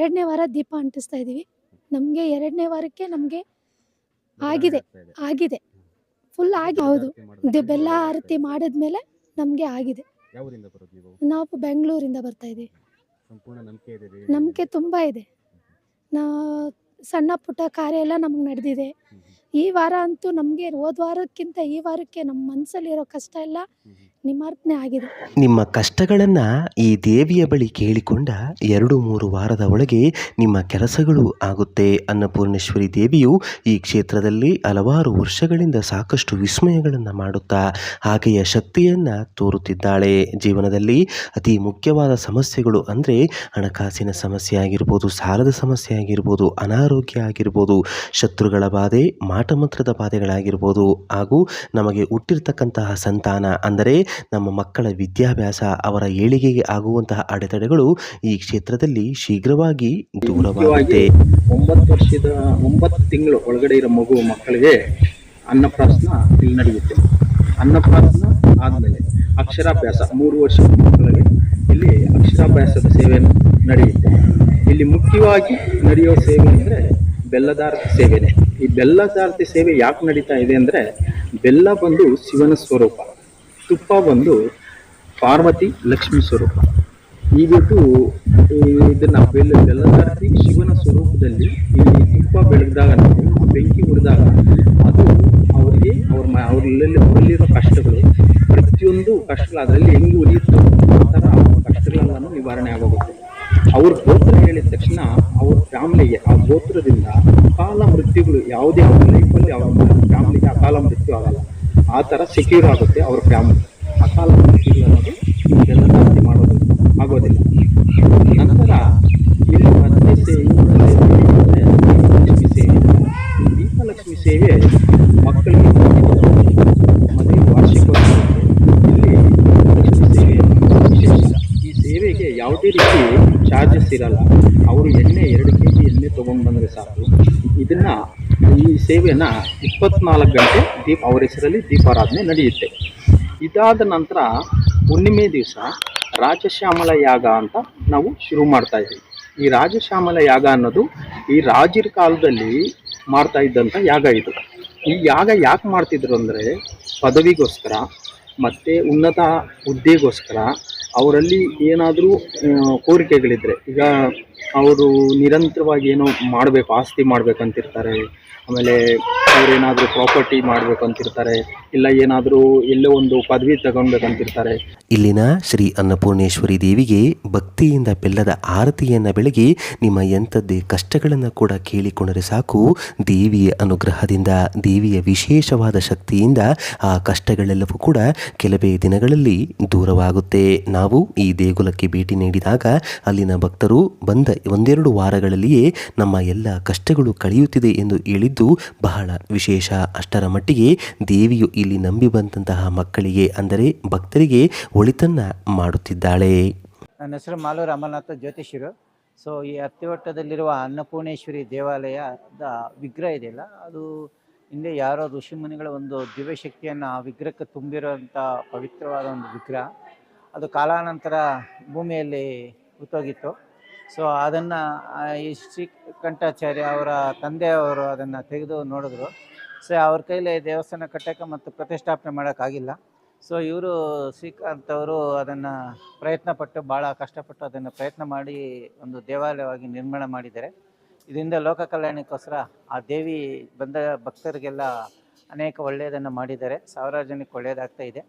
ಎರಡನೇ ವಾರ ದೀಪ ಅಂಟಿಸ್ತಾ ಇದ್ದೀವಿ ನಮಗೆ ಎರಡನೇ ವಾರಕ್ಕೆ ನಮಗೆ ಆಗಿದೆ ಆಗಿದೆ. ಫುಲ್ ಆಗಿ ಹೌದು. ಬೆಲ್ಲ ಆರತಿ ಮಾಡಿದ್ಮೇಲೆ ನಮಗೆ ಆಗಿದೆ. ನೀವು? ಬೆಂಗಳೂರಿಂದ ಬರ್ತಾ ಇದ್ದೀವಿ. ನಂಬಿಕೆ ತುಂಬ ಇದೆ. ನಾ ಸಣ್ಣ ಪುಟ್ಟ ಕಾರ್ಯ ಎಲ್ಲ ನಮ್ಗೆ ನಡೆದಿದೆ. ಈ ವಾರ ಅಂತೂ ನಮಗೆ ಹೋದ ವಾರಕ್ಕಿಂತ ಈ ವಾರಕ್ಕೆ ನಮ್ಮ ಮನಸ್ಸಲ್ಲಿರೋ ಕಷ್ಟ ಎಲ್ಲ ನಿವಾರಣೆ ಆಗಿದೆ. ನಿಮ್ಮ ಕಷ್ಟಗಳನ್ನು ಈ ದೇವಿಯ ಬಳಿ ಕೇಳಿಕೊಂಡ ಎರಡು ಮೂರು ವಾರದ ಒಳಗೆ ನಿಮ್ಮ ಕೆಲಸಗಳು ಆಗುತ್ತೆ ಅನ್ನಪೂರ್ಣೇಶ್ವರಿ ದೇವಿಯು ಈ ಕ್ಷೇತ್ರದಲ್ಲಿ ಹಲವಾರು ವರ್ಷಗಳಿಂದ ಸಾಕಷ್ಟು ವಿಸ್ಮಯಗಳನ್ನು ಮಾಡುತ್ತಾ ಆಕೆಯ ಶಕ್ತಿಯನ್ನು ತೋರುತ್ತಿದ್ದಾಳೆ. ಜೀವನದಲ್ಲಿ ಅತಿ ಮುಖ್ಯವಾದ ಸಮಸ್ಯೆಗಳು ಅಂದರೆ ಹಣಕಾಸಿನ ಸಮಸ್ಯೆ ಆಗಿರ್ಬೋದು, ಸಾಲದ ಸಮಸ್ಯೆ ಆಗಿರ್ಬೋದು, ಅನಾರೋಗ್ಯ ಆಗಿರ್ಬೋದು, ಶತ್ರುಗಳ ಬಾಧೆ, ಮಾಟಮಂತ್ರದ ಬಾಧೆಗಳಾಗಿರ್ಬೋದು ಹಾಗೂ ನಮಗೆ ಹುಟ್ಟಿರ್ತಕ್ಕಂತಹ ಸಂತಾನ. ಅಂದರೆ ನಮ್ಮ ಮಕ್ಕಳ ವಿದ್ಯಾಭ್ಯಾಸ, ಅವರ ಏಳಿಗೆಗೆ ಆಗುವಂತಹ ಅಡೆತಡೆಗಳು ಈ ಕ್ಷೇತ್ರದಲ್ಲಿ ಶೀಘ್ರವಾಗಿ ದೂರವಾಗುತ್ತೆ. ಒಂಬತ್ತು ವರ್ಷದ, ಒಂಬತ್ತು ತಿಂಗಳು ಒಳಗಡೆ ಇರೋ ಮಗು ಮಕ್ಕಳಿಗೆ ಅನ್ನಪ್ರಾಸನ ಇಲ್ಲಿ ನಡೆಯುತ್ತೆ. ಅನ್ನಪ್ರಾಸನ ಆದಮೇಲೆ ಅಕ್ಷರಾಭ್ಯಾಸ, ಮೂರು ವರ್ಷದ ಮಕ್ಕಳಿಗೆ ಇಲ್ಲಿ ಅಕ್ಷರಾಭ್ಯಾಸದ ಸೇವೆ ನಡೆಯುತ್ತೆ. ಇಲ್ಲಿ ಮುಖ್ಯವಾಗಿ ನಡೆಯೋ ಸೇವೆ ಅಂದರೆ ಬೆಲ್ಲದಾರತಿ ಸೇವೆನೇ. ಈ ಬೆಲ್ಲದಾರತಿ ಸೇವೆ ಯಾಕೆ ನಡೀತಾ ಇದೆ ಅಂದರೆ ಬೆಲ್ಲ ಬಂದು ಶಿವನ ಸ್ವರೂಪ. ತುಪ್ಪ ಬಂದು ಪಾರ್ವತಿ ಲಕ್ಷ್ಮಿ ಸ್ವರೂಪ. ಈಗಿದ್ದು ಇದನ್ನ ಬೆಲ್ಲ ಬೆಲ್ಲದಾರಿ ಶಿವನ ಸ್ವರೂಪದಲ್ಲಿ ಈ ತುಪ್ಪ ಬೆಳೆದಾಗ ನಾವು ಬೆಂಕಿ ಉರಿದಾಗ ಅದು ಅವರಿಗೆ, ಅವ್ರ ಮ ಅವರಲ್ಲಿ ಅವರಲ್ಲಿರೋ ಕಷ್ಟಗಳು, ಪ್ರತಿಯೊಂದು ಕಷ್ಟಗಳು ಅದರಲ್ಲಿ ಹೆಂಗೆ ಉಳಿಯುತ್ತೋ ಆ ಥರ ನಿವಾರಣೆ ಆಗೋಗುತ್ತೆ. ಅವ್ರ ಗೋತ್ರ ಹೇಳಿದ ತಕ್ಷಣ ಅವ್ರ ಫ್ಯಾಮ್ಲಿಗೆ, ಆ ಗೋತ್ರದಿಂದ ಅಕಾಲ ಮೃತ್ಯುಗಳು ಯಾವುದೇ ಅವ್ರ ಲೈಫಲ್ಲಿ ಅವ್ರ ಫ್ಯಾಮ್ಲಿಗೆ ಅಕಾಲ ಮೃತ್ಯು ಆಗಲ್ಲ. ಆ ಥರ ಸೆಕ್ಯೂರ್ ಆಗುತ್ತೆ ಅವ್ರ ಫ್ಯಾಮಿಲಿ ಅಕಾಲ ಸೆಕ್ಯೂರ್ ಅನ್ನೋದು ಮಾಡೋದು ಆಗೋದಿಲ್ಲ. ನಂತರ ಇಲ್ಲಿ ಸೇವೆ ಸೇವೆ. ದೀಪಲಕ್ಷ್ಮಿ ಸೇವೆ ಮಕ್ಕಳಿಗೆ ಮದುವೆ ಇಲ್ಲಿ ಈ ಸೇವೆಗೆ ಯಾವುದೇ ರೀತಿ ಚಾರ್ಜಸ್ ಇರಲ್ಲ. ಅವರು ಎಣ್ಣೆ ಎರಡು ಕೆ ಜಿ ಎಣ್ಣೆ ತೊಗೊಂಡು ಬಂದರೆ ಸಾಕು. ಇದನ್ನ ಈ ಸೇವೆಯನ್ನು ಇಪ್ಪತ್ನಾಲ್ಕು ಗಂಟೆ ದೀಪ, ಅವರ ಹೆಸರಲ್ಲಿ ದೀಪಾರಾಧನೆ ನಡೆಯುತ್ತೆ. ಇದಾದ ನಂತರ ಹುಣ್ಣಿಮೆ ದಿವಸ ರಾಜಶ್ಯಾಮಲ ಯಾಗ ಅಂತ ನಾವು ಶುರು ಮಾಡ್ತಾ ಇದ್ದೀವಿ. ಈ ರಾಜಶ್ಯಾಮಲ ಯಾಗ ಅನ್ನೋದು ಈ ರಾಜರ ಕಾಲದಲ್ಲಿ ಮಾಡ್ತಾ ಇದ್ದಂಥ ಯಾಗ ಇದು. ಈ ಯಾಗ ಯಾಕೆ ಮಾಡ್ತಿದ್ರು ಅಂದರೆ ಪದವಿಗೋಸ್ಕರ ಮತ್ತು ಉನ್ನತ ಹುದ್ದೆಗೋಸ್ಕರ ಅವರಲ್ಲಿ ಏನಾದರೂ ಕೋರಿಕೆಗಳಿದ್ದರೆ ಈಗ ಅವರು ನಿರಂತರವಾಗಿ ಏನೋ ಮಾಡಬೇಕು, ಆಸ್ತಿ ಮಾಡಬೇಕಂತಿರ್ತಾರೆ. ಆಮೇಲೆ ಅವರೇನಾದರೂ ಪ್ರಾಪರ್ಟಿ ಮಾಡಬೇಕಂತಿರ್ತಾರೆ, ಇಲ್ಲ ಏನಾದರೂ ಎಲ್ಲೋ ಒಂದು ಪದವಿ ತಗೊಳ್ಬೇಕಂತಿರ್ತಾರೆ. ಇಲ್ಲಿನ ಶ್ರೀ ಅನ್ನಪೂರ್ಣೇಶ್ವರಿ ದೇವಿಗೆ ಭಕ್ತಿಯಿಂದ ಬೆಲ್ಲದ ಆರತಿಯನ್ನು ಬೆಳಗಿ ನಿಮ್ಮ ಎಂಥದ್ದೇ ಕಷ್ಟಗಳನ್ನು ಕೂಡ ಕೇಳಿಕೊಂಡರೆ ಸಾಕು. ದೇವಿಯ ಅನುಗ್ರಹದಿಂದ, ದೇವಿಯ ವಿಶೇಷವಾದ ಶಕ್ತಿಯಿಂದ ಆ ಕಷ್ಟಗಳೆಲ್ಲವೂ ಕೂಡ ಕೆಲವೇ ದಿನಗಳಲ್ಲಿ ದೂರವಾಗುತ್ತೆ. ನಾವು ಈ ದೇಗುಲಕ್ಕೆ ಭೇಟಿ ನೀಡಿದಾಗ ಅಲ್ಲಿನ ಭಕ್ತರು ಬಂದ ಒಂದೆರಡು ವಾರಗಳಲ್ಲಿಯೇ ನಮ್ಮ ಎಲ್ಲ ಕಷ್ಟಗಳು ಕಳೆಯುತ್ತಿದೆ ಎಂದು ಹೇಳಿದ್ದು ಬಹಳ ವಿಶೇಷ. ಅಷ್ಟರ ಮಟ್ಟಿಗೆ ದೇವಿಯು ಇಲ್ಲಿ ನಂಬಿ ಬಂದಂತಹ ಮಕ್ಕಳಿಗೆ, ಅಂದರೆ ಭಕ್ತರಿಗೆ ಒಳಿತನ್ನ ಮಾಡುತ್ತಿದ್ದಾಳೆ. ನನ್ನ ಹೆಸರು ಮಾಲೂರು ಅಮರನಾಥ ಜ್ಯೋತಿಷರು ಸೊ ಈ ಅತ್ತಿವಟ್ಟದಲ್ಲಿರುವ ಅನ್ನಪೂರ್ಣೇಶ್ವರಿ ದೇವಾಲಯದ ವಿಗ್ರಹ ಇದೆಯಲ್ಲ, ಅದು ಹಿಂದೆ ಯಾರೋ ಋಷಿಮುನಿಗಳ ಒಂದು ದಿವ್ಯಶಕ್ತಿಯನ್ನು ಆ ವಿಗ್ರಹಕ್ಕೆ ತುಂಬಿರುವಂಥ ಪವಿತ್ರವಾದ ಒಂದು ವಿಗ್ರಹ. ಅದು ಕಾಲಾನಂತರ ಭೂಮಿಯಲ್ಲಿ ಹುಟ್ಟೋಗಿತ್ತು. ಸೊ ಅದನ್ನು ಈ ಶ್ರೀಕಂಠಾಚಾರ್ಯ ಅವರ ತಂದೆಯವರು ಅದನ್ನು ತೆಗೆದು ನೋಡಿದ್ರು. ಸೊ ಅವ್ರ ಕೈಲಿ ದೇವಸ್ಥಾನ ಕಟ್ಟಕ್ಕೆ ಮತ್ತು ಪ್ರತಿಷ್ಠಾಪನೆ ಮಾಡೋಕ್ಕಾಗಿಲ್ಲ. ಸೊ ಇವರು ಶ್ರೀಕಾಂತ್ ಅವರು ಅದನ್ನು ಪ್ರಯತ್ನ ಪಟ್ಟು ಭಾಳ ಕಷ್ಟಪಟ್ಟು ಅದನ್ನು ಪ್ರಯತ್ನ ಮಾಡಿ ಒಂದು ದೇವಾಲಯವಾಗಿ ನಿರ್ಮಾಣ ಮಾಡಿದ್ದಾರೆ. ಇದರಿಂದ ಲೋಕ ಕಲ್ಯಾಣಕ್ಕೋಸ್ಕರ ಆ ದೇವಿ ಬಂದ ಭಕ್ತರಿಗೆಲ್ಲ ಅನೇಕ ಒಳ್ಳೆಯದನ್ನು ಮಾಡಿದ್ದಾರೆ. ಸಾವಿರಾರು ಜನಕ್ಕೆ ಒಳ್ಳೆಯದಾಗ್ತಾ ಇದೆ.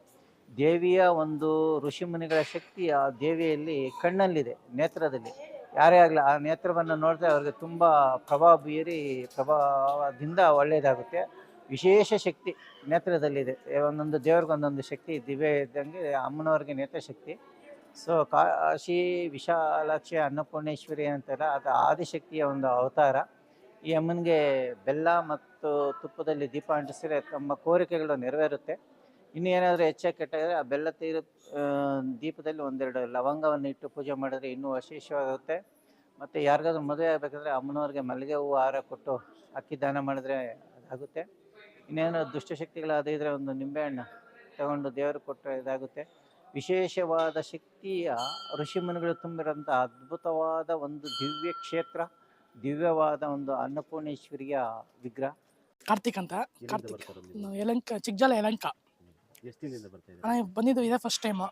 ದೇವಿಯ ಒಂದು ಋಷಿಮುನಿಗಳ ಶಕ್ತಿ ಆ ದೇವಿಯಲ್ಲಿ ಕಣ್ಣಲ್ಲಿದೆ, ನೇತ್ರದಲ್ಲಿ. ಯಾರೇ ಆಗಲಿ, ಆ ನೇತ್ರವನ್ನು ನೋಡಿದ್ರೆ ಅವ್ರಿಗೆ ತುಂಬ ಪ್ರಭಾವ ಬೀರಿ, ಪ್ರಭಾವದಿಂದ ಒಳ್ಳೆಯದಾಗುತ್ತೆ. ವಿಶೇಷ ಶಕ್ತಿ ನೇತ್ರದಲ್ಲಿದೆ. ಒಂದೊಂದು ದೇವ್ರಿಗೆ ಒಂದೊಂದು ಶಕ್ತಿ ದಿವ್ಯ ಇದ್ದಂಗೆ ಅಮ್ಮನವ್ರಿಗೆ ನೇತ್ರ ಶಕ್ತಿ. ಸೊ ಕಾಶಿ ವಿಶಾಲಾಕ್ಷಿ ಅನ್ನಪೂರ್ಣೇಶ್ವರಿ ಅಂತಾರ, ಅದು ಆದಿಶಕ್ತಿಯ ಒಂದು ಅವತಾರ. ಈ ಅಮ್ಮನಿಗೆ ಬೆಲ್ಲ ಮತ್ತು ತುಪ್ಪದಲ್ಲಿ ದೀಪ ಅಂಟಿಸಿದ್ರೆ ತಮ್ಮ ಕೋರಿಕೆಗಳು ನೆರವೇರುತ್ತೆ. ಇನ್ನು ಏನಾದರೂ ಹೆಚ್ಚಾಗಿ ಕೆಟ್ಟಾದರೆ ಆ ಬೆಲ್ಲ ತೀರ ದೀಪದಲ್ಲಿ ಒಂದೆರಡು ಲವಂಗವನ್ನು ಇಟ್ಟು ಪೂಜೆ ಮಾಡಿದ್ರೆ ಇನ್ನೂ ವಿಶೇಷವಾಗುತ್ತೆ ಮತ್ತು ಯಾರಿಗಾದ್ರೂ ಮದುವೆ ಆಗಬೇಕಾದ್ರೆ ಅಮ್ಮನವ್ರಿಗೆ ಮಲ್ಲಿಗೆ ಹೂವು ಹಾರ ಕೊಟ್ಟು ಅಕ್ಕಿ ದಾನ ಮಾಡಿದ್ರೆ ಅದಾಗುತ್ತೆ. ಇನ್ನೇನು ದುಷ್ಟಶಕ್ತಿಗಳು ಅದೇ ಇದ್ರೆ ಒಂದು ನಿಂಬೆಹಣ್ಣು ತಗೊಂಡು ದೇವರು ಕೊಟ್ಟರೆ ಇದಾಗುತ್ತೆ. ವಿಶೇಷವಾದ ಶಕ್ತಿಯ ಋಷಿಮುನಿಗಳು ತುಂಬಿರೋಂಥ ಅದ್ಭುತವಾದ ಒಂದು ದಿವ್ಯ ಕ್ಷೇತ್ರ ದಿವ್ಯವಾದ ಒಂದು ಅನ್ನಪೂರ್ಣೇಶ್ವರಿಯ ವಿಗ್ರಹ. ಕಾರ್ತಿಕ್ ಅಂತ? ಕಾರ್ತಿಕ್. ಯಲಂಕ ಚಿಕ್ಕಜಾಲ ಯಲಂಕ. ಎಷ್ಟು ದಿನದಿಂದ ಬರ್ತಾ ಇದ್ದೀರಾ? ಅಣ್ಣ ಬಂದಿದ್ದು ಇದೇ ಫಸ್ಟ್ ಟೈಮು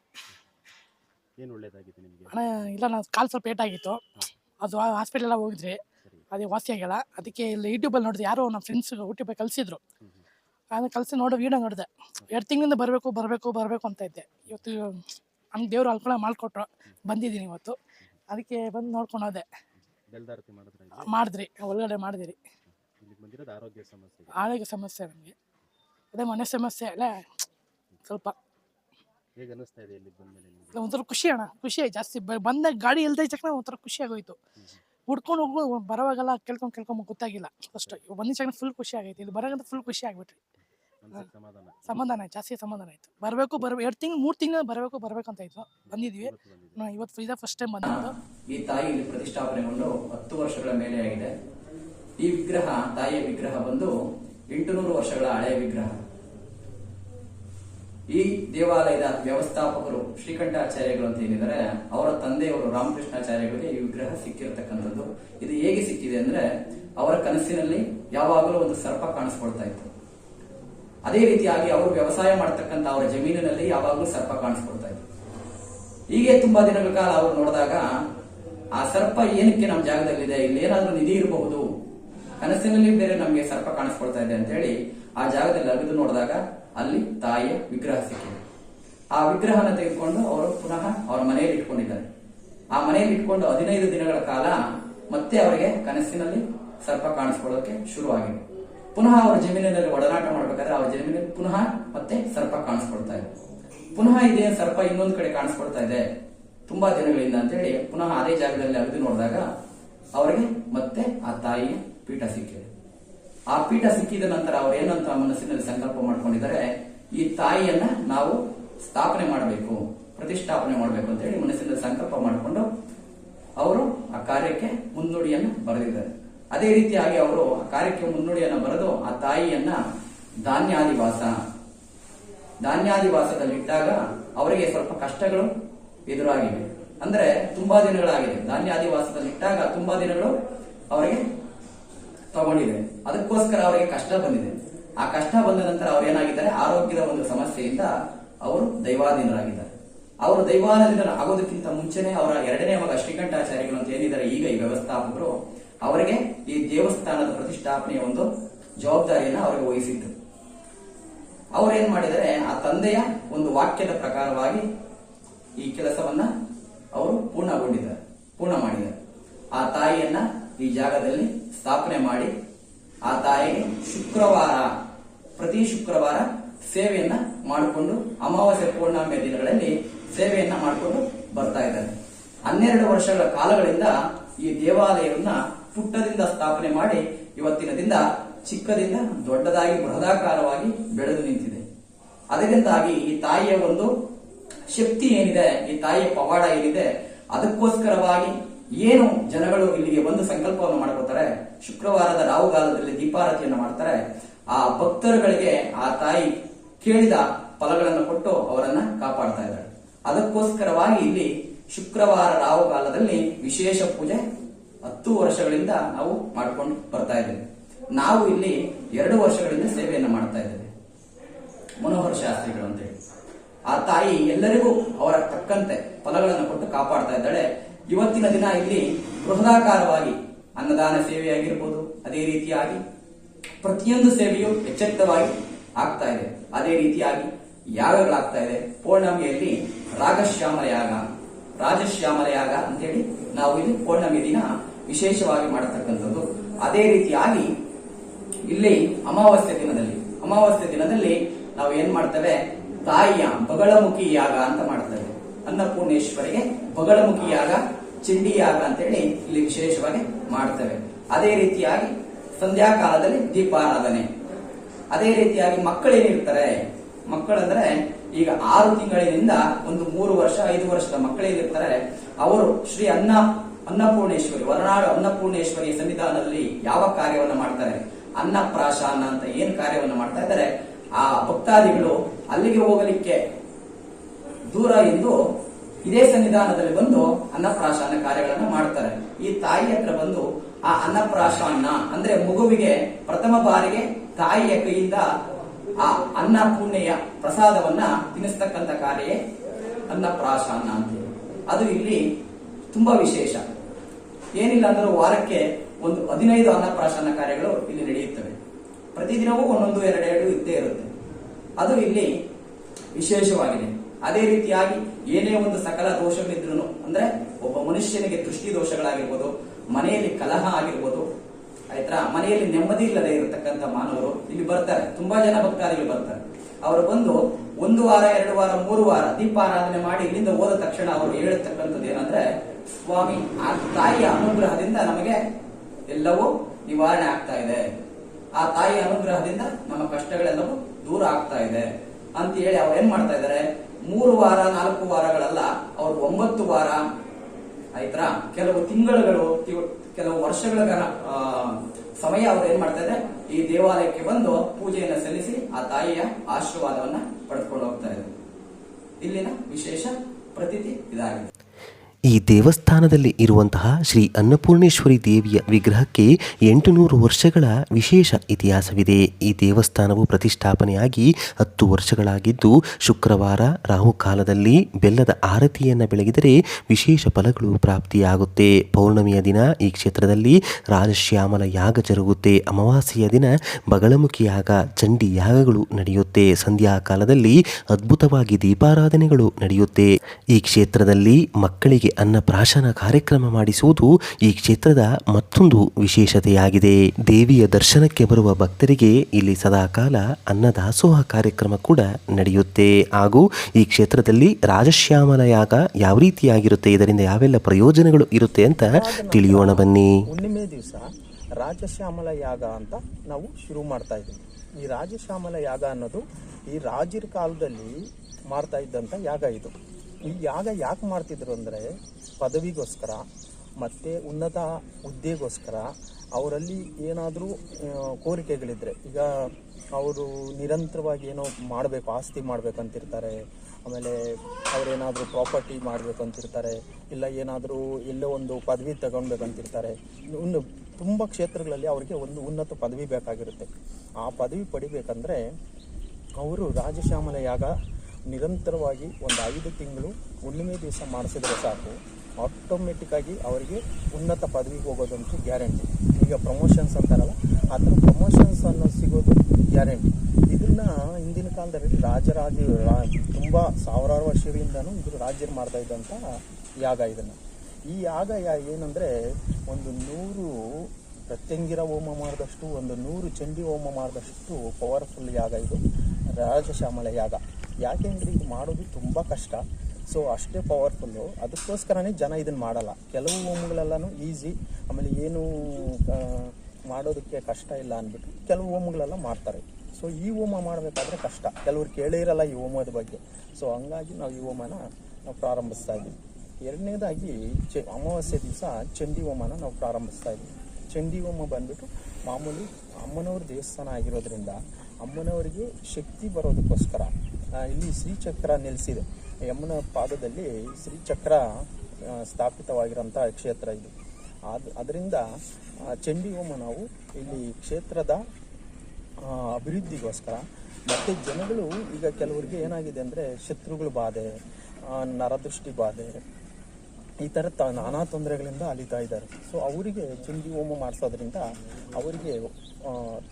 ಏನು ಒಳ್ಳೇದಾಗಿದೆ ನಿಮಗೆ? ಅಣ್ಣ ಇಲ್ಲ ನಾನು ಕಾಲು ಸ್ವಲ್ಪ ಏಟಾಗಿತ್ತು ಅದು ಹಾಸ್ಪಿಟಲ್ ಎಲ್ಲ ಹೋಗಿದ್ರಿ ಅದೇ ವಾಸಿ ಆಗಿಲ್ಲ. ಅದಕ್ಕೆ ಇಲ್ಲಿ ಯೂಟ್ಯೂಬಲ್ಲಿ ನೋಡಿದೆ. ಯಾರೋ ನಮ್ಮ ಫ್ರೆಂಡ್ಸ್ ಯೂಟ್ಯೂಬ್ ಕಲಿಸಿದ್ರು. ಅದನ್ನ ಕಲಿಸಿ ನೋಡೋ ವೀಡಿಯೋ ನೋಡಿದೆ. ಎರಡು ತಿಂಗಳಿಂದ ಬರಬೇಕು ಬರಬೇಕು ಬರಬೇಕು ಅಂತ ಇದ್ದೆ. ಇವತ್ತು ನಮ್ಗೆ ದೇವರು ಅಲ್ಕೊಳ ಮಾಡಿಕೊಟ್ರು. ಬಂದಿದ್ದೀನಿ ಇವತ್ತು. ಅದಕ್ಕೆ ಬಂದು ನೋಡ್ಕೊಂಡು ಹೋದೆ. ಬೆಲ್ದಾರತಿ ಮಾಡಿದ್ರೆ ಒಳಗಡೆ ಮಾಡಿದಿರಿ ಇಲ್ಲಿಗೆ ಬಂದಿರೋದು ಆರೋಗ್ಯ ಸಮಸ್ಯೆ. ನಮಗೆ ಸಮಸ್ಯೆ ನನಗೆ ಅದೇ ಮನೆ ಸಮಸ್ಯೆ ಅಲ್ಲ ಸ್ವಲ್ಪ ಹೇಗೆ ಇದೆ ನಿಮಗೆ? ಒಂಥರ ಖುಷಿ ಅಣ್ಣ ಖುಷಿ ಆಯ್ತು ಜಾಸ್ತಿ. ಬ- ಬಂದಾಗ ಗಾಡಿ ಇಲ್ದ ತಕ್ಷಣ ಒಂಥರ ಖುಷಿ ಆಗೋಯ್ತು. ಹುಡ್ಕೊಂಡು ಹೋಗೋ ಬರೋವಾಗೆಲ್ಲ ಕೇಳ್ಕೊಂಡು ಕೇಳ್ಕೊಂಬ ಗೊತ್ತಾಗಿಲ್ಲ. ಫಸ್ಟ್ ಬಂದಿದ ತಕ್ಷಣ ಫುಲ್ ಖುಷಿ ಆಗೈತೆ. ಇಲ್ಲಿ ಬರೋಗಂತ ಫುಲ್ ಖುಷಿ ಆಗ್ಬಿಟ್ರಿ. ಸಮಾಧಾನ. ಸಮಾಧಾನ ಆಯ್ತು ಜಾಸ್ತಿ ಸಮಾಧಾನ ಆಯ್ತು. ಬರಬೇಕು ಬರ್ಬೇಕು ಎರಡು ತಿಂಗಳು ಮೂರು ತಿಂಗಳು ಬರಬೇಕು ಬರಬೇಕು ಅಂತ ಇತ್ತು ಬಂದಿದ್ವಿ. ಇವತ್ತು ಬಂದಿದೆ ನಾ ಇವತ್ತು ಇದೇ ಫಸ್ಟ್ ಟೈಮ್ ಬಂದಿದ್ದು ಈ ತಾಯಿ ಇಲ್ಲಿ ಪ್ರತಿಷ್ಠಾಪನೆಗೊಂಡು ಹತ್ತು ವರ್ಷಗಳ ಮೇಲೆ ಆಗಿದೆ. ಈ ವಿಗ್ರಹ ತಾಯಿಯ ವಿಗ್ರಹ ಬಂದು ಎಂಟುನೂರು ವರ್ಷಗಳ ಹಳೆಯ ವಿಗ್ರಹ. ಈ ದೇವಾಲಯದ ವ್ಯವಸ್ಥಾಪಕರು, ಶ್ರೀಕಂಠಾಚಾರ್ಯಗಳು ಅಂತ ಏನಿದ್ದಾರೆ, ಅವರ ತಂದೆಯವರು ರಾಮಕೃಷ್ಣಾಚಾರ್ಯಗಳಿಗೆ ಈ ವಿಗ್ರಹ ಸಿಕ್ಕಿರತಕ್ಕಂಥದ್ದು. ಇದು ಹೇಗೆ ಸಿಕ್ಕಿದೆ ಅಂದ್ರೆ, ಅವರ ಕನಸಿನಲ್ಲಿ ಯಾವಾಗಲೂ ಒಂದು ಸರ್ಪ ಕಾಣಿಸ್ಕೊಳ್ತಾ ಇತ್ತು. ಅದೇ ರೀತಿಯಾಗಿ ಅವರು ವ್ಯವಸಾಯ ಮಾಡ್ತಕ್ಕಂಥ ಅವರ ಜಮೀನಿನಲ್ಲಿ ಯಾವಾಗಲೂ ಸರ್ಪ ಕಾಣಿಸ್ಕೊಳ್ತಾ ಇತ್ತು. ಹೀಗೆ ತುಂಬಾ ದಿನಗಳ ಕಾಲ ಅವರು ನೋಡಿದಾಗ, ಆ ಸರ್ಪ ಏನಕ್ಕೆ ನಮ್ಮ ಜಾಗದಲ್ಲಿದೆ ಇಲ್ಲಿ ಏನಾದ್ರೂ ನಿಧಿ ಇರಬಹುದು, ಕನಸಿನಲ್ಲಿ ಬೇರೆ ನಮಗೆ ಸರ್ಪ ಕಾಣಿಸ್ಕೊಳ್ತಾ ಇದೆ ಅಂತ ಹೇಳಿ ಆ ಜಾಗದಲ್ಲಿ ಅಗಿದು ನೋಡಿದಾಗ ಅಲ್ಲಿ ತಾಯಿಯ ವಿಗ್ರಹ ಸಿಕ್ಕಿದೆ. ಆ ವಿಗ್ರಹನ ತೆಗೆದುಕೊಂಡು ಅವರು ಪುನಃ ಅವರ ಮನೆಯಲ್ಲಿ ಇಟ್ಕೊಂಡಿದ್ದಾರೆ. ಆ ಮನೆಯಲ್ಲಿ ಇಟ್ಕೊಂಡು ಹದಿನೈದು ದಿನಗಳ ಕಾಲ ಮತ್ತೆ ಅವರಿಗೆ ಕನಸಿನಲ್ಲಿ ಸರ್ಪ ಕಾಣಿಸ್ಕೊಳ್ಳೋಕೆ ಶುರುವಾಗಿದೆ. ಪುನಃ ಅವರ ಜಮೀನಿನಲ್ಲಿ ಒಡನಾಟ ಮಾಡ್ಬೇಕಾದ್ರೆ ಅವರ ಜಮೀನಲ್ಲಿ ಪುನಃ ಮತ್ತೆ ಸರ್ಪ ಕಾಣಿಸ್ಕೊಳ್ತಾ ಇದೆ. ಪುನಃ ಇದೇ ಸರ್ಪ ಇನ್ನೊಂದು ಕಡೆ ಕಾಣಿಸ್ಕೊಳ್ತಾ ಇದೆ ತುಂಬಾ ದಿನಗಳಿಂದ ಅಂತೇಳಿ ಪುನಃ ಅದೇ ಜಾಗದಲ್ಲಿ ಅಡುಗೆ ನೋಡಿದಾಗ ಅವರಿಗೆ ಮತ್ತೆ ಆ ತಾಯಿಯ ಪೀಠ ಸಿಕ್ಕಿದೆ. ಆ ಪೀಠ ಸಿಕ್ಕಿದ ನಂತರ ಅವ್ರು ಏನಂತ ಮನಸ್ಸಿನಲ್ಲಿ ಸಂಕಲ್ಪ ಮಾಡ್ಕೊಂಡಿದ್ದಾರೆ, ಈ ತಾಯಿಯನ್ನ ನಾವು ಸ್ಥಾಪನೆ ಮಾಡಬೇಕು, ಪ್ರತಿಷ್ಠಾಪನೆ ಮಾಡಬೇಕು ಅಂತ ಹೇಳಿ ಮನಸ್ಸಿನಲ್ಲಿ ಸಂಕಲ್ಪ ಮಾಡಿಕೊಂಡು ಅವರು ಆ ಕಾರ್ಯಕ್ಕೆ ಮುನ್ನುಡಿಯನ್ನು ಬರೆದಿದ್ದಾರೆ. ಅದೇ ರೀತಿಯಾಗಿ ಅವರು ಆ ಕಾರ್ಯಕ್ಕೆ ಮುನ್ನುಡಿಯನ್ನು ಬರೆದು ಆ ತಾಯಿಯನ್ನ ಧಾನ್ಯಾದಿವಾಸ, ಧಾನ್ಯಾದಿವಾಸದಲ್ಲಿಟ್ಟಾಗ ಅವರಿಗೆ ಸ್ವಲ್ಪ ಕಷ್ಟಗಳು ಎದುರಾಗಿವೆ. ಅಂದ್ರೆ ತುಂಬಾ ದಿನಗಳಾಗಿದೆ. ಧಾನ್ಯಾದಿವಾಸದಲ್ಲಿಟ್ಟಾಗ ತುಂಬಾ ದಿನಗಳು ಅವರಿಗೆ ತಗೊಂಡಿದೆ. ಅದಕ್ಕೋಸ್ಕರ ಅವರಿಗೆ ಕಷ್ಟ ಬಂದಿದೆ. ಆ ಕಷ್ಟ ಬಂದ ನಂತರ ಅವ್ರು ಏನಾಗಿದ್ದಾರೆ? ಆರೋಗ್ಯದ ಒಂದು ಸಮಸ್ಯೆಯಿಂದ ಅವರು ದೈವಾಧೀನರಾಗಿದ್ದಾರೆ. ಅವರು ದೈವಾಧೀನ ಆಗೋದಕ್ಕಿಂತ ಮುಂಚೆನೆ ಅವರ ಎರಡನೇ ಮಗ ಶ್ರೀಕಂಠಾಚಾರ್ಯಗಳು ಅಂತ ಏನಿದ್ದಾರೆ ಈಗ ಈ ವ್ಯವಸ್ಥಾಪಕರು, ಅವರಿಗೆ ಈ ದೇವಸ್ಥಾನದ ಪ್ರತಿಷ್ಠಾಪನೆಯ ಒಂದು ಜವಾಬ್ದಾರಿಯನ್ನು ಅವರಿಗೆ ವಹಿಸಿದ್ದರು ಅವ್ರೇನ್ ಮಾಡಿದರೆ ಆ ತಂದೆಯ ಒಂದು ವಾಕ್ಯದ ಪ್ರಕಾರವಾಗಿ ಈ ಕೆಲಸವನ್ನ ಅವರು ಪೂರ್ಣಗೊಂಡಿದ್ದಾರೆ. ಪೂರ್ಣ ಮಾಡಿದ್ದಾರೆ. ಆ ತಾಯಿಯನ್ನ ಈ ಜಾಗದಲ್ಲಿ ಸ್ಥಾಪನೆ ಮಾಡಿ ಆ ತಾಯಿಗೆ ಶುಕ್ರವಾರ, ಪ್ರತಿ ಶುಕ್ರವಾರ ಸೇವೆಯನ್ನ ಮಾಡಿಕೊಂಡು ಅಮಾವಾಸ್ಯೆ ಪೂರ್ಣಾಮೆ ದಿನಗಳಲ್ಲಿ ಸೇವೆಯನ್ನ ಮಾಡಿಕೊಂಡು ಬರ್ತಾ ಇದ್ದಾರೆ. ಹನ್ನೆರಡು ವರ್ಷಗಳ ಕಾಲಗಳಿಂದ ಈ ದೇವಾಲಯವನ್ನ ಪುಟ್ಟದಿಂದ ಸ್ಥಾಪನೆ ಮಾಡಿ ಇವತ್ತಿನ ದಿನ ಚಿಕ್ಕದಿಂದ ದೊಡ್ಡದಾಗಿ ಬೃಹದಾಕಾರವಾಗಿ ಬೆಳೆದು ನಿಂತಿದೆ. ಅದರಿಂದಾಗಿ ಈ ತಾಯಿಯ ಒಂದು ಶಕ್ತಿ ಏನಿದೆ, ಈ ತಾಯಿಯ ಪವಾಡ ಏನಿದೆ, ಅದಕ್ಕೋಸ್ಕರವಾಗಿ ಏನು ಜನಗಳು ಇಲ್ಲಿಗೆ ಒಂದು ಸಂಕಲ್ಪವನ್ನು ಮಾಡ್ಕೋತಾರೆ ಶುಕ್ರವಾರದ ರಾಹುಗಾಲದಲ್ಲಿ ದೀಪಾರತಿಯನ್ನು ಮಾಡ್ತಾರೆ. ಆ ಭಕ್ತರುಗಳಿಗೆ ಆ ತಾಯಿ ಕೇಳಿದ ಫಲಗಳನ್ನು ಕೊಟ್ಟು ಅವರನ್ನ ಕಾಪಾಡ್ತಾ ಇದ್ದಾರೆ. ಅದಕ್ಕೋಸ್ಕರವಾಗಿ ಇಲ್ಲಿ ಶುಕ್ರವಾರ ರಾಹುಗಾಲದಲ್ಲಿ ವಿಶೇಷ ಪೂಜೆ ಹತ್ತು ವರ್ಷಗಳಿಂದ ನಾವು ಮಾಡ್ಕೊಂಡು ಬರ್ತಾ ಇದ್ದೇವೆ. ನಾವು ಇಲ್ಲಿ ಎರಡು ವರ್ಷಗಳಿಂದ ಸೇವೆಯನ್ನು ಮಾಡ್ತಾ ಇದ್ದೇವೆ. ಮನೋಹರ ಶಾಸ್ತ್ರಿಗಳು ಅಂತ ಹೇಳಿ. ಆ ತಾಯಿ ಎಲ್ಲರಿಗೂ ಅವರ ತಕ್ಕಂತೆ ಫಲಗಳನ್ನು ಕೊಟ್ಟು ಕಾಪಾಡ್ತಾ ಇದ್ದಾಳೆ. ಇವತ್ತಿನ ದಿನ ಇಲ್ಲಿ ಬೃಹದಾಕಾರವಾಗಿ ಅನ್ನದಾನ ಸೇವೆಯಾಗಿರ್ಬೋದು, ಅದೇ ರೀತಿಯಾಗಿ ಪ್ರತಿಯೊಂದು ಸೇವೆಯು ಎಚ್ಚರಿತವಾಗಿ ಆಗ್ತಾ ಇದೆ. ಅದೇ ರೀತಿಯಾಗಿ ಯಾಗಗಳಾಗ್ತಾ ಇದೆ. ಪೌರ್ಣಮಿಯಲ್ಲಿ ರಾಗಶ್ಯಾಮಲ ಯಾಗ ರಾಜಶ್ಯಾಮಲ ಯಾಗ ಅಂತೇಳಿ ನಾವು ಇಲ್ಲಿ ಪೌರ್ಣಮಿ ದಿನ ವಿಶೇಷವಾಗಿ ಮಾಡತಕ್ಕಂಥದ್ದು. ಅದೇ ರೀತಿಯಾಗಿ ಇಲ್ಲಿ ಅಮಾವಾಸ್ಯೆ ದಿನದಲ್ಲಿ ಅಮಾವಾಸ್ಯೆ ದಿನದಲ್ಲಿ ನಾವು ಏನ್ ಮಾಡ್ತೇವೆ? ತಾಯಿಯ ಬಗಳಮುಖಿ ಯಾಗ ಅಂತ ಮಾಡ್ತೇವೆ. ಅನ್ನಪೂರ್ಣೇಶ್ವರಿಗೆ ಬಗಳಮುಖಿ ಯಾಗ ಚಿಂಡಿ ಯಾಗ ಅಂತೇಳಿ ಇಲ್ಲಿ ವಿಶೇಷವಾಗಿ ಮಾಡ್ತೇವೆ. ಅದೇ ರೀತಿಯಾಗಿ ಸಂಧ್ಯಾ ಕಾಲದಲ್ಲಿ ದೀಪಾರಾಧನೆ. ಅದೇ ರೀತಿಯಾಗಿ ಮಕ್ಕಳೇನಿರ್ತಾರೆ? ಮಕ್ಕಳಂದ್ರೆ ಈಗ ಆರು ತಿಂಗಳಿನಿಂದ ಒಂದು ಮೂರು ವರ್ಷ, ಐದು ವರ್ಷದ ಮಕ್ಕಳೇನಿರ್ತಾರೆ, ಅವರು ಶ್ರೀ ಅನ್ನ, ಅನ್ನಪೂರ್ಣೇಶ್ವರಿ, ಹೊರನಾಡು ಅನ್ನಪೂರ್ಣೇಶ್ವರಿಯ ಸನ್ನಿಧಾನದಲ್ಲಿ ಯಾವ ಕಾರ್ಯವನ್ನು ಮಾಡ್ತಾರೆ? ಅನ್ನಪ್ರಾಶಾನ ಅಂತ ಏನ್ ಕಾರ್ಯವನ್ನು ಮಾಡ್ತಾ ಇದ್ದಾರೆ? ಆ ಭಕ್ತಾದಿಗಳು ಅಲ್ಲಿಗೆ ಹೋಗಲಿಕ್ಕೆ ದೂರ ಎಂದು ಇದೇ ಸನ್ನಿಧಾನದಲ್ಲಿ ಬಂದು ಅನ್ನಪ್ರಾಶನ ಕಾರ್ಯಗಳನ್ನು ಮಾಡ್ತಾರೆ. ಈ ತಾಯಿ ಹತ್ರ ಬಂದು ಆ ಅನ್ನಪ್ರಾಶನ ಅಂದ್ರೆ ಮಗುವಿಗೆ ಪ್ರಥಮ ಬಾರಿಗೆ ತಾಯಿಯ ಕೈಯಿಂದ ಆ ಅನ್ನ ಪೂರ್ಣೆಯ ಪ್ರಸಾದವನ್ನ ತಿನ್ನಿಸ್ತಕ್ಕಂಥ ಕಾರ್ಯ ಅನ್ನಪ್ರಾಶನ ಅಂತ ಅದು ಇಲ್ಲಿ ತುಂಬಾ ವಿಶೇಷ. ಏನಿಲ್ಲ ಅಂದ್ರೂ ವಾರಕ್ಕೆ ಒಂದು ಹದಿನೈದು ಅನ್ನಪ್ರಾಶನ ಕಾರ್ಯಗಳು ಇಲ್ಲಿ ನಡೆಯುತ್ತವೆ. ಪ್ರತಿದಿನವೂ ಒಂದೊಂದು ಎರಡೆರಡು ಇದ್ದೇ ಇರುತ್ತೆ. ಅದು ಇಲ್ಲಿ ವಿಶೇಷವಾಗಿದೆ. ಅದೇ ರೀತಿಯಾಗಿ ಏನೇ ಒಂದು ಸಕಲ ದೋಷಗಳಿದ್ರು ಅಂದ್ರೆ ಒಬ್ಬ ಮನುಷ್ಯನಿಗೆ ದೃಷ್ಟಿ ದೋಷಗಳಾಗಿರ್ಬೋದು, ಮನೆಯಲ್ಲಿ ಕಲಹ ಆಗಿರ್ಬೋದು, ಆಯ್ತಾ? ಮನೆಯಲ್ಲಿ ನೆಮ್ಮದಿ ಇಲ್ಲದೆ ಇರತಕ್ಕಂತ ಮಾನವರು ಇಲ್ಲಿ ಬರ್ತಾರೆ. ತುಂಬಾ ಜನ ಭಕ್ತಾದಿಗಳು ಬರ್ತಾರೆ. ಅವರು ಬಂದು ಒಂದು ವಾರ, ಎರಡು ವಾರ, ಮೂರು ವಾರ ದೀಪಾರಾಧನೆ ಮಾಡಿ ಇಲ್ಲಿಂದ ಹೋದ ತಕ್ಷಣ ಅವರು ಹೇಳತಕ್ಕಂಥದ್ದು ಏನಂದ್ರೆ, ಸ್ವಾಮಿ, ಆ ತಾಯಿಯ ಅನುಗ್ರಹದಿಂದ ನಮಗೆ ಎಲ್ಲವೂ ನಿವಾರಣೆ ಆಗ್ತಾ ಇದೆ. ಆ ತಾಯಿಯ ಅನುಗ್ರಹದಿಂದ ನಮ್ಮ ಕಷ್ಟಗಳೆಲ್ಲವೂ ದೂರ ಆಗ್ತಾ ಇದೆ. ಅಂತ ಹೇಳಿ ಅವ್ರು ಏನ್ ಮಾಡ್ತಾ ಇದ್ದಾರೆ? ಮೂರು ವಾರ, ನಾಲ್ಕು ವಾರಗಳಲ್ಲ ಅವ್ರು ಒಂಬತ್ತು ವಾರ ಆಯ್ತಾ ಕೆಲವು ತಿಂಗಳುಗಳು ಕೆಲವು ವರ್ಷಗಳ ಸಮಯ ಅವ್ರು ಏನ್ ಮಾಡ್ತಾ ಇದ್ದಾರೆ ಈ ದೇವಾಲಯಕ್ಕೆ ಬಂದು ಪೂಜೆಯನ್ನು ಸಲ್ಲಿಸಿ ಆ ತಾಯಿಯ ಆಶೀರ್ವಾದವನ್ನ ಪಡೆದುಕೊಂಡು ಹೋಗ್ತಾ ಇದ್ದಾರೆ. ಇಲ್ಲಿನ ವಿಶೇಷ ಪ್ರತೀತಿ ಇದಾಗಿದೆ. ಈ ದೇವಸ್ಥಾನದಲ್ಲಿ ಇರುವಂತಹ ಶ್ರೀ ಅನ್ನಪೂರ್ಣೇಶ್ವರಿ ದೇವಿಯ ವಿಗ್ರಹಕ್ಕೆ ಎಂಟುನೂರು ವರ್ಷಗಳ ವಿಶೇಷ ಇತಿಹಾಸವಿದೆ. ಈ ದೇವಸ್ಥಾನವು ಪ್ರತಿಷ್ಠಾಪನೆಯಾಗಿ ಹತ್ತು ವರ್ಷಗಳಾಗಿದ್ದು, ಶುಕ್ರವಾರ ರಾಹುಕಾಲದಲ್ಲಿ ಬೆಲ್ಲದ ಆರತಿಯನ್ನು ಬೆಳಗಿದರೆ ವಿಶೇಷ ಫಲಗಳು ಪ್ರಾಪ್ತಿಯಾಗುತ್ತೆ. ಪೌರ್ಣಮಿಯ ದಿನ ಈ ಕ್ಷೇತ್ರದಲ್ಲಿ ರಾಜಶ್ಯಾಮಲ ಯಾಗ ಜರುಗುತ್ತೆ. ಅಮಾವಾಸ್ಯೆಯ ದಿನ ಬಗಳಮುಖಿ ಯಾಗ, ಚಂಡಿ ಯಾಗಗಳು ನಡೆಯುತ್ತೆ. ಸಂಧ್ಯಾ ಕಾಲದಲ್ಲಿ ಅದ್ಭುತವಾಗಿ ದೀಪಾರಾಧನೆಗಳು ನಡೆಯುತ್ತೆ. ಈ ಕ್ಷೇತ್ರದಲ್ಲಿ ಮಕ್ಕಳಿಗೆ ಅನ್ನಪ್ರಾಶನ ಕಾರ್ಯಕ್ರಮ ಮಾಡಿಸುವುದು ಈ ಕ್ಷೇತ್ರದ ಮತ್ತೊಂದು ವಿಶೇಷತೆಯಾಗಿದೆ. ದೇವಿಯ ದರ್ಶನಕ್ಕೆ ಬರುವ ಭಕ್ತರಿಗೆ ಇಲ್ಲಿ ಸದಾಕಾಲ ಅನ್ನದಾಸೋಹ ಕಾರ್ಯಕ್ರಮ ಕೂಡ ನಡೆಯುತ್ತೆ. ಹಾಗೂ ಈ ಕ್ಷೇತ್ರದಲ್ಲಿ ರಾಜಶ್ಯಾಮಲ ಯಾಗ ಯಾವ ರೀತಿಯಾಗಿರುತ್ತೆ, ಇದರಿಂದ ಯಾವೆಲ್ಲ ಪ್ರಯೋಜನಗಳು ಇರುತ್ತೆ ಅಂತ ತಿಳಿಯೋಣ ಬನ್ನಿ. ಹುಣ್ಣಿಮೆ ದಿವಸ ರಾಜಶ್ಯಾಮಲ ಯಾಗ ಅಂತ ನಾವು ಶುರು ಮಾಡ್ತಾ ಇದ್ದೀವಿ. ಈ ರಾಜಶ್ಯಾಮಲ ಯಾಗ ಅನ್ನೋದು ಈ ರಾಜರ ಕಾಲದಲ್ಲಿ ಮಾಡ್ತಾ ಇದ್ದಂಥ ಯಾಗ ಇದು. ಈ ಯಾಗ ಯಾಕೆ ಮಾಡ್ತಿದ್ರು ಅಂದರೆ ಪದವಿಗೋಸ್ಕರ ಮತ್ತು ಉನ್ನತ ಹುದ್ದೆಗೋಸ್ಕರ ಅವರಲ್ಲಿ ಏನಾದರೂ ಕೋರಿಕೆಗಳಿದ್ದರೆ ಈಗ ಅವರು ನಿರಂತರವಾಗಿ ಏನೋ ಮಾಡಬೇಕು, ಆಸ್ತಿ ಮಾಡಬೇಕಂತಿರ್ತಾರೆ. ಆಮೇಲೆ ಅವರೇನಾದರೂ ಪ್ರಾಪರ್ಟಿ ಮಾಡಬೇಕು ಅಂತಿರ್ತಾರೆ ಇಲ್ಲ ಏನಾದರೂ ಎಲ್ಲೋ ಒಂದು ಪದವಿ ತಗೊಳ್ಬೇಕಂತಿರ್ತಾರೆ. ಇನ್ನು ತುಂಬ ಕ್ಷೇತ್ರಗಳಲ್ಲಿ ಅವರಿಗೆ ಒಂದು ಉನ್ನತ ಪದವಿ ಬೇಕಾಗಿರುತ್ತೆ. ಆ ಪದವಿ ಪಡಿಬೇಕಂದ್ರೆ ಅವರು ರಾಜಶ್ಯಾಮಲ ಯಾಗ ನಿರಂತರವಾಗಿ ಒಂದು ಐದು ತಿಂಗಳು ಹುಣ್ಣಿಮೆ ದಿವಸ ಮಾಡಿಸಿದ್ರೆ ಸಾಕು. ಆಟೋಮೆಟಿಕ್ ಆಗಿ ಅವರಿಗೆ ಉನ್ನತ ಪದವಿಗೆ ಹೋಗೋದಂತೂ ಗ್ಯಾರಂಟಿ ಈಗ ಪ್ರಮೋಷನ್ಸ್ ಅಂತಾರಲ್ಲ ಆ ಥರ ಪ್ರಮೋಷನ್ಸ್ ಅನ್ನೋ ಸಿಗೋದು ಗ್ಯಾರಂಟಿ ಇದನ್ನು ಹಿಂದಿನ ಕಾಲದಲ್ಲಿ ರಾಜರಾಜ ತುಂಬ ಸಾವಿರಾರು ವರ್ಷಗಳಿಂದನೂ ಇದು ರಾಜ್ಯರು ಮಾಡ್ತಾ ಇದ್ದಂಥ ಯಾಗ ಇದನ್ನು. ಈ ಯಾಗ ಏನಂದರೆ ಒಂದು ನೂರು ಪ್ರತ್ಯಂಗಿರ ಹೋಮ ಮಾಡಿದಷ್ಟು, ಒಂದು ನೂರು ಚಂಡಿ ಹೋಮ ಮಾಡಿದಷ್ಟು ಪವರ್ಫುಲ್ ಯಾಗ ಇದು. ರಾಜಶ್ಯಾಮಲ ಯಾಗ. ಯಾಕೆಂದ್ರೆ ಇದು ಮಾಡೋದು ತುಂಬ ಕಷ್ಟ. ಸೊ ಅಷ್ಟೇ ಪವರ್ಫುಲ್ಲು ಅದಕ್ಕೋಸ್ಕರನೇ ಜನ ಇದನ್ನು ಮಾಡಲ್ಲ. ಕೆಲವು ಓಮ್ಗಳೆಲ್ಲನೂ ಈಸಿ ಆಮೇಲೆ ಏನು ಮಾಡೋದಕ್ಕೆ ಕಷ್ಟ ಇಲ್ಲ ಅಂದ್ಬಿಟ್ಟು ಕೆಲವು ಓಮ್ಗಳೆಲ್ಲ ಮಾಡ್ತಾರೆ. ಸೊ ಈ ಹೋಮ ಮಾಡಬೇಕಾದ್ರೆ ಕಷ್ಟ. ಕೆಲವ್ರು ಕೇಳೇ ಇರಲ್ಲ ಈ ಹೋಮದ ಬಗ್ಗೆ. ಸೊ ಹಂಗಾಗಿ ನಾವು ಈ ಹೋಮನ ನಾವು ಪ್ರಾರಂಭಿಸ್ತಾ ಇದ್ದೀವಿ. ಎರಡನೇದಾಗಿ ಚ, ಅಮಾವಾಸ್ಯೆ ದಿವಸ ಚಂಡಿ ಹೋಮನ ನಾವು ಪ್ರಾರಂಭಿಸ್ತಾ ಇದ್ದೀವಿ. ಚಂಡಿ ಹೋಮ ಬಂದ್ಬಿಟ್ಟು ಮಾಮೂಲಿ ಅಮ್ಮನವ್ರ ದೇವಸ್ಥಾನ ಆಗಿರೋದ್ರಿಂದ ಅಮ್ಮನವರಿಗೆ ಶಕ್ತಿ ಬರೋದಕ್ಕೋಸ್ಕರ ಇಲ್ಲಿ ಶ್ರೀಚಕ್ರ ನೆಲೆಸಿದೆ. ಯಮುನ ಪಾದದಲ್ಲಿ ಶ್ರೀಚಕ್ರ ಸ್ಥಾಪಿತವಾಗಿರೋಂಥ ಕ್ಷೇತ್ರ ಇದು. ಅದು ಅದರಿಂದ ಚಂಡಿ ನಾವು ಇಲ್ಲಿ ಕ್ಷೇತ್ರದ ಅಭಿವೃದ್ಧಿಗೋಸ್ಕರ ಮತ್ತು ಜನಗಳು ಈಗ ಕೆಲವರಿಗೆ ಏನಾಗಿದೆ ಅಂದರೆ ಶತ್ರುಗಳ ಬಾಧೆ ನರದೃಷ್ಟಿ ಬಾಧೆ ಈ ಥರ ತ ನಾನಾ ತೊಂದರೆಗಳಿಂದ ಅಲಿತಾ ಇದ್ದಾರೆ. ಸೊ ಅವರಿಗೆ ಚಂಡಿ ಹೋಮ ಮಾಡಿಸೋದ್ರಿಂದ ಅವರಿಗೆ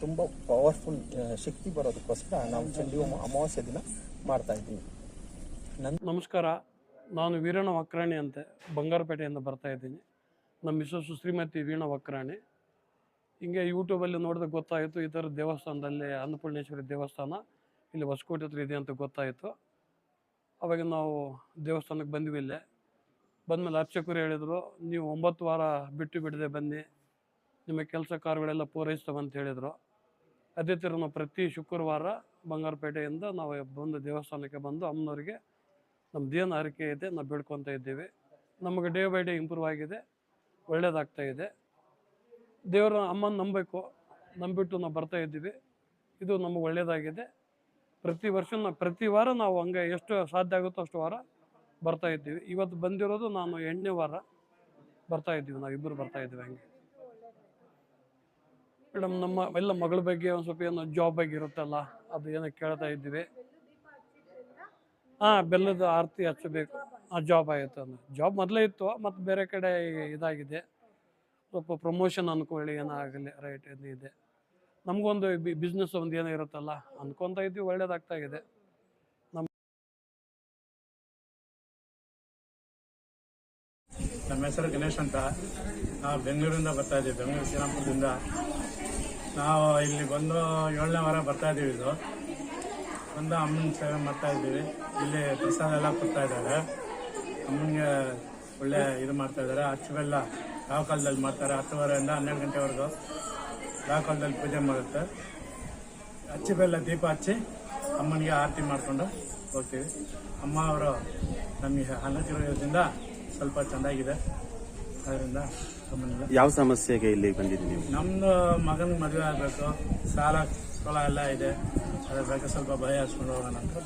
ತುಂಬ ಪವರ್ಫುಲ್ ಶಕ್ತಿ ಬರೋದಕ್ಕೋಸ್ಕರ ನಾವು ಚಂಡಿ ಹೋಮ ಅಮಾವಾಸ್ಯೆ ದಿನ ಮಾಡ್ತಾ ಇದ್ದೀವಿ. ನನ್ ನಮಸ್ಕಾರ. ನಾನು ವೀರಣ್ಣ ವಕ್ರಾಣಿ ಅಂತೆ. ಬಂಗಾರಪೇಟೆಯಿಂದ ಬರ್ತಾ ಇದ್ದೀನಿ. ನಮ್ಮ ಮಿಸಸ್ಸು ಶ್ರೀಮತಿ ವೀಣ ವಕ್ರಾಣಿ. ಹಿಂಗೆ ಯೂಟ್ಯೂಬಲ್ಲಿ ನೋಡಿದಾಗ ಗೊತ್ತಾಯಿತು, ಈ ಥರ ದೇವಸ್ಥಾನದಲ್ಲಿ ಅನ್ನಪೂರ್ಣೇಶ್ವರಿ ದೇವಸ್ಥಾನ, ಇಲ್ಲಿ ಹೊಸಕೋಟೆ ಹತ್ರ ಇದೆ ಅಂತ ಗೊತ್ತಾಯಿತು. ಅವಾಗ ನಾವು ದೇವಸ್ಥಾನಕ್ಕೆ ಬಂದ್ವಿ ಇಲ್ಲೇ. ಬಂದಮೇಲೆ ಅರ್ಚಕರು ಹೇಳಿದರು, ನೀವು ಒಂಬತ್ತು ವಾರ ಬಿಟ್ಟು ಬಿಡದೆ ಬನ್ನಿ. ನಿಮ್ಮ ಕೆಲಸ ಕಾರ್ಯಗಳೆಲ್ಲ ಪೂರೈಸ್ತವಂತ ಹೇಳಿದರು. ಅದೇ ಥರ ನಾವು ಪ್ರತಿ ಶುಕ್ರವಾರ ಬಂಗಾರಪೇಟೆಯಿಂದ ನಾವು ಬಂದು ದೇವಸ್ಥಾನಕ್ಕೆ ಬಂದು ಅಮ್ಮನವರಿಗೆ ನಮ್ಮದೇನು ಹರಿಕೆ ಇದೆ, ನಾವು ಬೇಡ್ಕೊತಾ ಇದ್ದೀವಿ. ನಮಗೆ ಡೇ ಬೈ ಡೇ ಇಂಪ್ರೂವ್ ಆಗಿದೆ, ಒಳ್ಳೇದಾಗ್ತಾ ಇದೆ. ದೇವರ ಅಮ್ಮನ ನಂಬಬೇಕು. ನಂಬಿಟ್ಟು ನಾವು ಬರ್ತಾ ಇದ್ದೀವಿ. ಇದು ನಮಗೆ ಒಳ್ಳೆಯದಾಗಿದೆ ಪ್ರತಿ ವರ್ಷ ಪ್ರತಿ ವಾರ ನಾವು ಹಂಗೆ ಎಷ್ಟು ಸಾಧ್ಯ ಆಗುತ್ತೋ ಅಷ್ಟು ವಾರ ಬರ್ತಾ ಇದ್ದೀವಿ. ಇವತ್ತು ಬಂದಿರೋದು ನಾನು ಎಂಟನೇ ವಾರ ಬರ್ತಾ ಇದ್ದೀವಿ. ನಾವು ಇಬ್ಬರು ಬರ್ತಾ ಇದ್ದೀವಿ ಹಂಗೆ. ಮೇಡಮ್, ನಮ್ಮ ಎಲ್ಲ ಮಗಳ ಬಗ್ಗೆ ಒಂದು ಸ್ವಲ್ಪ ಏನೋ ಜಾಬ್ ಬಗ್ಗೆ ಇರುತ್ತಲ್ಲ, ಅದು ಏನೋ ಕೇಳ್ತಾ ಇದ್ದೀವಿ. ಹಾಂ, ಬೆಲ್ಲದ ಆರತಿ ಹಚ್ಚಬೇಕು. ಆ ಜಾಬ್ ಆಯಿತು ಅಂದ್ರೆ. ಜಾಬ್ ಮೊದಲೇ ಇತ್ತು, ಮತ್ತು ಬೇರೆ ಕಡೆ ಇದಾಗಿದೆ. ಸ್ವಲ್ಪ ಪ್ರಮೋಷನ್ ಅನ್ಕೊಳ್ಳಿ ಏನಾಗಲಿ ರೈಟ್ ಇದು. ನಮಗೊಂದು ಬಿಸ್ನೆಸ್ ಒಂದು ಏನೋ ಇರುತ್ತಲ್ಲ, ಅನ್ಕೊತಾ ಇದ್ವಿ ಒಳ್ಳೇದಾಗ್ತಾ ಇದೆ. ನಮ್ಮ ಹೆಸರು ಗಣೇಶ್ ಅಂತ. ನಾವು ಬೆಂಗಳೂರಿಂದ ಬರ್ತಾ ಇದ್ದೀವಿ. ಬೆಂಗಳೂರು ಶ್ರೀರಾಮಪುರದಿಂದ. ನಾವು ಇಲ್ಲಿ ಬಂದು ಏಳನೇ ವಾರ ಬರ್ತಾ ಇದ್ದೀವಿ ಇದು. ಬಂದು ಅಮ್ಮನ ಸೇವೆ ಮಾಡ್ತಾ ಇದ್ದೀವಿ. ಇಲ್ಲಿ ಪ್ರಸಾದ ಎಲ್ಲ ಕೊಡ್ತಾ ಇದ್ದಾರೆ. ಅಮ್ಮನಿಗೆ ಒಳ್ಳೆ ಇದು ಮಾಡ್ತಾ ಇದ್ದಾರೆ. ಅಚ್ಚುವೆಲ್ಲ ಯಾವ ಕಾಲದಲ್ಲಿ ಮಾಡ್ತಾರೆ. ಹತ್ತುವರೆಯಿಂದ ಹನ್ನೆರಡು ಗಂಟೆವರೆಗೂ ಯಾವ ಕಾಲದಲ್ಲಿ ಪೂಜೆ ಮಾಡುತ್ತೆ. ಅಚ್ಚು ಬೆಲ್ಲ ದೀಪ ಹಚ್ಚಿ ಅಮ್ಮನಿಗೆ ಆರತಿ ಮಾಡಿಕೊಂಡು ಹೋಗ್ತೀವಿ. ಅಮ್ಮ ಅವರು ನಮಗೆ ಅನ್ನತಿರೋದ್ರಿಂದ ಸ್ವಲ್ಪ ಚೆನ್ನಾಗಿದೆ ಅದರಿಂದ ಯಾವ ಸಮಸ್ಯೆಗೆ ಇಲ್ಲಿ ಬಂದಿದ್ದೀವಿ ನಮ್ಮದು ನಮ್ದು ಮಗನ ಮದುವೆ ಆಗಬೇಕು. ಸಾಲ ಸ್ಥಳ ಎಲ್ಲ ಇದೆ. ಅದ್ರ ಬಗ್ಗೆ ಸ್ವಲ್ಪ ಭಯ ಹಚ್ಕೊಂಡು ಹೋಗೋಣ ಅಂತ.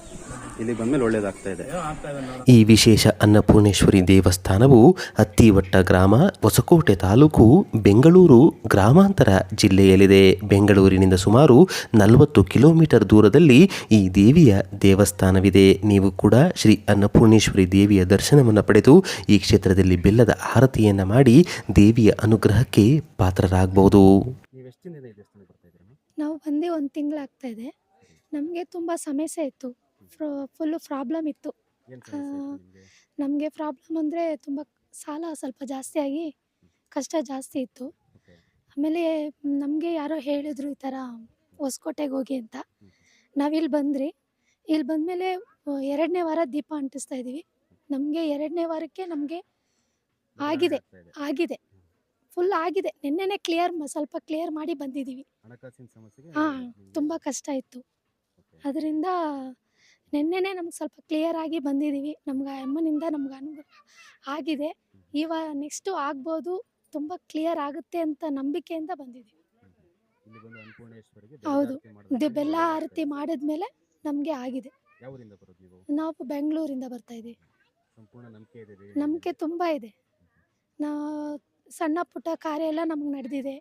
ಇಲ್ಲಿ ಬಂದ್ಮೇಲೆ ಒಳ್ಳೇದಾಗ್ತಾ ಇದೆ. ಏನೋ ಆಗ್ತಾ ಇದೆ ನೋಡೋಣ. ಈ ವಿಶೇಷ ಅನ್ನಪೂರ್ಣೇಶ್ವರಿ ದೇವಸ್ಥಾನವು ಅತ್ತಿವಟ್ಟ ಗ್ರಾಮ ಹೊಸಕೋಟೆ ತಾಲೂಕು ಬೆಂಗಳೂರು ಗ್ರಾಮಾಂತರ ಜಿಲ್ಲೆಯಲ್ಲಿದೆ. ಬೆಂಗಳೂರಿನಿಂದ ಸುಮಾರು ನಲವತ್ತು ಕಿಲೋಮೀಟರ್ ದೂರದಲ್ಲಿ ಈ ದೇವಿಯ ದೇವಸ್ಥಾನವಿದೆ. ನೀವು ಕೂಡ ಶ್ರೀ ಅನ್ನಪೂರ್ಣೇಶ್ವರಿ ದೇವಿಯ ದರ್ಶನವನ್ನು ಪಡೆದು ಈ ಕ್ಷೇತ್ರದಲ್ಲಿ ಬೆಲ್ಲದ ಆರತಿಯನ್ನು ಮಾಡಿ ದೇವಿಯ ಅನುಗ್ರಹಕ್ಕೆ ಪಾತ್ರರಾಗಬಹುದು ನೀವು ಎಷ್ಟು ದಿನದಿಂದ ಈ ದೇವಸ್ಥಾನಕ್ಕೆ ಬರ್ತಾ ಇದ್ದೀರಾ ನಾವು ಬಂದು ಒಂದು ತಿಂಗಳಾಗ್ತಾ ಇದೆ. ನಮಗೆ ತುಂಬ ಸಮಸ್ಯೆ ಇತ್ತು. ಫುಲ್ಲು ಪ್ರಾಬ್ಲಮ್ ಇತ್ತು. ನಿಮಗೆ? ಪ್ರಾಬ್ಲಮ್ ಅಂದರೆ ತುಂಬ ಸಾಲ ಸ್ವಲ್ಪ ಜಾಸ್ತಿಯಾಗಿ ಕಷ್ಟ ಜಾಸ್ತಿ ಇತ್ತು. ಆಮೇಲೆ ನಮಗೆ ಯಾರೋ ಹೇಳಿದ್ರು ಈ ಥರ ಹೊಸಕೋಟೆಗೆ ಹೋಗಿ ಅಂತ. ನಾವಿಲ್ಲಿ ಬಂದ್ರಿ. ಇಲ್ಲಿ ಬಂದಮೇಲೆ ಎರಡನೇ ವಾರ ದೀಪ ಅಂಟಿಸ್ತಾ ಇದ್ದೀವಿ ನಮಗೆ ಎರಡನೇ ವಾರಕ್ಕೆ ನಮಗೆ ಆಗಿದೆ. ಆಗಿದೆ. ಫುಲ್ ಆಗಿದೆ. ನಿನ್ನೆನೆ ಕ್ಲಿಯರ್ ಸ್ವಲ್ಪ ಕ್ಲಿಯರ್ ಮಾಡಿ ಬಂದಿದ್ದೀವಿ ಹಾಂ ತುಂಬ ಕಷ್ಟ ಇತ್ತು. ಅದರಿಂದ ನಿನ್ನೆನೆ ನಮ್ಗೆ ಸ್ವಲ್ಪ ಕ್ಲಿಯರ್ ಆಗಿ ಬಂದಿದ್ದೀವಿ ನಮ್ಗೆ ಅಮ್ಮನಿಂದ ನಮ್ಗೆ ಅನುಗ್ರಹ ಆಗಿದೆ. ಇವಾಗ ನೆಕ್ಸ್ಟು ಆಗ್ಬೋದು ತುಂಬ ಕ್ಲಿಯರ್ ಆಗುತ್ತೆ ಅಂತ ನಂಬಿಕೆಯಿಂದ ಬಂದಿದ್ದೀವಿ ಹೌದು. ಇದು ಬೆಲ್ಲ. ಆರತಿ ಮಾಡಿದ್ಮೇಲೆ ನಮಗೆ ಆಗಿದೆ. ನಾವು? ಬೆಂಗಳೂರಿಂದ ಬರ್ತಾ ಇದ್ದೀವಿ. ನಂಬಿಕೆ ತುಂಬ ಇದೆ. ನಾವು ಸಣ್ಣ ಪುಟ್ಟ ಕಾರ್ಯ ಎಲ್ಲ ನಮ್ಗೆ ನಡೆದಿದೆ.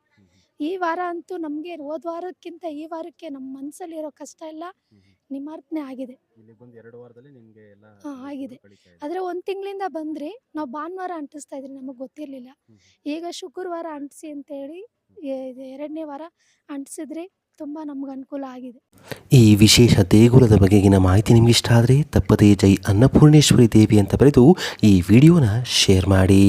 ಈ ವಾರ ಅಂತೂ ನಮಗೆ ಹೋದ ವಾರಕ್ಕಿಂತ ಈ ವಾರಕ್ಕೆ ನಮ್ಮ ಮನಸ್ಸಲ್ಲಿರೋ ಕಷ್ಟ ಎಲ್ಲ ನಿಮಾರ್ಪಣೆ ಆಗಿದೆ. ಇಲ್ಲಿ ಬಂದು ಎರಡು ವಾರದಲ್ಲಿ ನಿಮಗೆ ಎಲ್ಲ ಹಾ, ಆಗಿದೆ. ಆದ್ರೆ ಒಂದ್ ಆದರೆ ಒಂದು ತಿಂಗಳಿಂದ ಬಂದ್ರಿ ನಾವು ಭಾನುವಾರ ಅಂಟಿಸ್ತಾ ಇದ್ರಿ ನಮಗೆ ಗೊತ್ತಿರಲಿಲ್ಲ. ಈಗ ಶುಕ್ರವಾರ ಅಂಟಿಸಿ ಅಂತ ಹೇಳಿ ಎರಡನೇ ವಾರ ಅಂಟಿಸಿದ್ರಿ ತುಂಬಾ ನಮ್ಗೆ ಅನುಕೂಲ ಆಗಿದೆ. ಈ ವಿಶೇಷ ದೇಗುಲದ ಬಗೆಗಿನ ಮಾಹಿತಿ ನಿಮ್ಗೆ ಇಷ್ಟ ಆದ್ರೆ ತಪ್ಪದೇ ಜೈ ಅನ್ನಪೂರ್ಣೇಶ್ವರಿ ದೇವಿ ಅಂತ ಬರೆದು ಈ ವಿಡಿಯೋನ ಶೇರ್ ಮಾಡಿ.